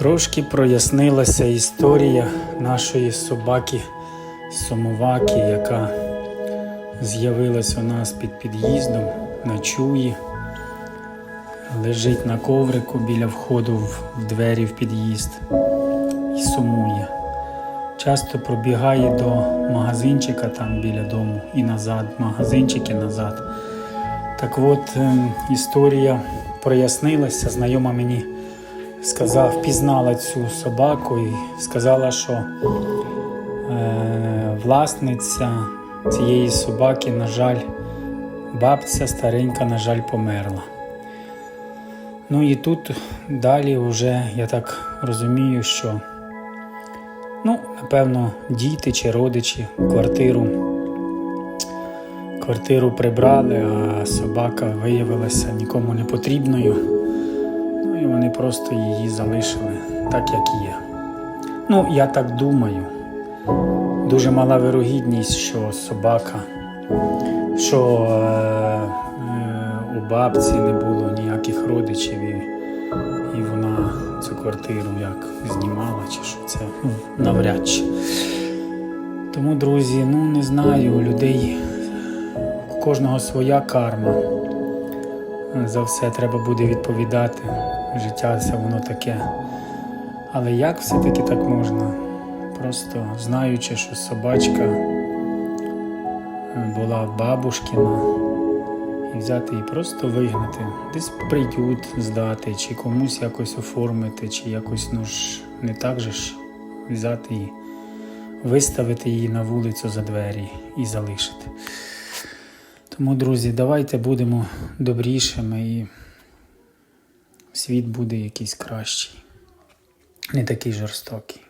Трошки прояснилася історія нашої собаки Сомоваки, яка з'явилась у нас під під'їздом, ночує, лежить на коврику біля входу в двері в під'їзд і сумує. Часто пробігає до магазинчика там біля дому і назад, магазинчик і назад. Так от ем, історія прояснилася, знайома мені сказав, впізнала цю собаку і сказала, що е, власниця цієї собаки, на жаль, бабця старенька, на жаль, померла. Ну і тут далі вже я так розумію, що ну, напевно, діти чи родичі квартиру. Квартиру прибрали, а собака виявилася нікому не потрібною. І вони просто її залишили так, як є. Ну, я так думаю. Дуже мала вирогідність, що собака, що е, е, у бабці не було ніяких родичів, і, і вона цю квартиру як знімала, чи що це ну, навряд чи. Тому, друзі, ну не знаю, у людей у кожного своя карма. За все треба буде відповідати. Життя це воно таке. Але як все-таки так можна? Просто знаючи, що собачка е, була бабушкіна, і взяти і просто вигнати, десь приют здати, чи комусь якось оформити, чи якось ну ж не так же ж взяти і виставити її на вулицю за двері і залишити. Тому, друзі, давайте будемо добрішими і світ буде якийсь кращий, не такий жорстокий.